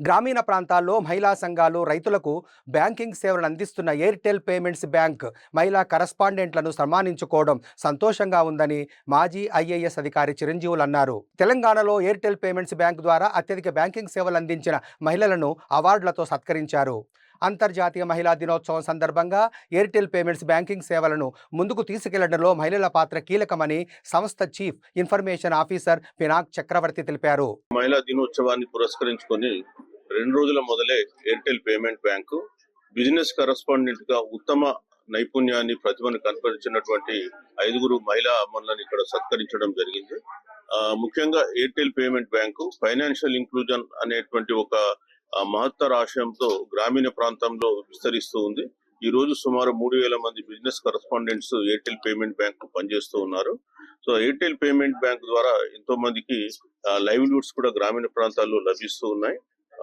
గ్రామీణ ప్రాంతాల్లో మహిళా సంఘాలు రైతులకు బ్యాంకింగ్ సేవలను అందిస్తున్న ఎయిర్టెల్ పేమెంట్స్ బ్యాంక్ మహిళా కరస్పాండెంట్లను సన్మానించుకోవడం సంతోషంగా ఉందని మాజీ ఐఏఎస్ అధికారి చిరంజీవులు అన్నారు. తెలంగాణలో ఎయిర్టెల్ పేమెంట్స్ బ్యాంక్ ద్వారా అత్యధిక బ్యాంకింగ్ సేవలు అందించిన మహిళలను అవార్డులతో సత్కరించారు. అంతర్జాతీయ మహిళా దినోత్సవం సందర్భంగా ఎయిర్టెల్ పేమెంట్స్ బ్యాంకింగ్ సేవలను ముందుకు తీసుకెళ్ళడంలో మహిళల పాత్ర కీలకమని సంస్థ chief information officer Pinak Chakravarthy తెలిపారు. మహిళా దినోత్సవాన్ని పురస్కరించుకొని రెండు రోజుల మొదలే ఎయిర్టెల్ పేమెంట్ బ్యాంకు బిజినెస్ కరస్పాండెంట్గా ఉత్తమ నైపుణ్యాన్ని ప్రతిభను కనపరిచినటువంటి ఐదుగురు మహిళా అమరులను ఇక్కడ సత్కరించడం జరిగింది. ఆ, ముఖ్యంగా Airtel payment bank financial inclusion అనేటువంటి ఒక మహత్తర ఆశయంతో గ్రామీణ ప్రాంతంలో విస్తరిస్తూ ఉంది. ఈ రోజు సుమారు మూడు వేల మంది business correspondents Airtel payment bank పనిచేస్తూ ఉన్నారు. సో ఎయిర్టెల్ పేమెంట్ బ్యాంక్ ద్వారా ఎంతో మందికి లైవ్లీహుడ్స్ కూడా గ్రామీణ ప్రాంతాల్లో లభిస్తూ ఉన్నాయి.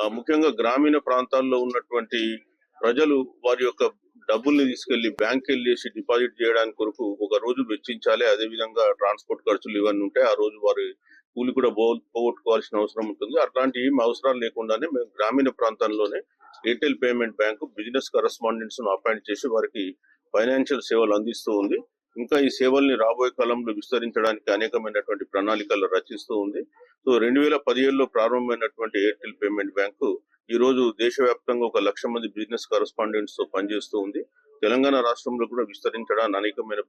ముఖ్యంగా గ్రామీణ ప్రాంతాల్లో ఉన్నటువంటి ప్రజలు వారి యొక్క డబ్బుల్ని తీసుకెళ్ళి బ్యాంక్ వెళ్ళేసి డిపాజిట్ చేయడానికి కొరకు ఒక రోజు వెచ్చించాలి. అదే విధంగా ట్రాన్స్పోర్ట్ ఖర్చులు ఇవన్నీ ఉంటాయి ఆ రోజు వారి కూలి కూడా పో- పోగొట్టుకోవాల్సిన అవసరం ఉంటుంది. అట్లాంటి ఏం అవసరాలు లేకుండానే మేము గ్రామీణ ప్రాంతాల్లోనే ఎయిర్టెల్ పేమెంట్ బ్యాంకు బిజినెస్ కరస్పాండెంట్స్ను అపాయింట్ చేసి వారికి ఫైనాన్షియల్ సేవలు అందిస్తూ ఉంది. ఇంకా ఈ సేవల్ని రాబోయే కాలంలో విస్తరించడానికి అనేకమైనటువంటి ప్రణాళికలు రచిస్తూ ఉంది. సో రెండు వేల పదిహేడులో ప్రారంభమైనటువంటి ఎయిర్టెల్ పేమెంట్ బ్యాంకు ఈ రోజు దేశవ్యాప్తంగా ఒక లక్ష మంది బిజినెస్ కరస్పాండెంట్స్తో పనిచేస్తూ ఉంది. తెలంగాణ రాష్ట్రంలో కూడా విస్తరించడానికి అనేకమైన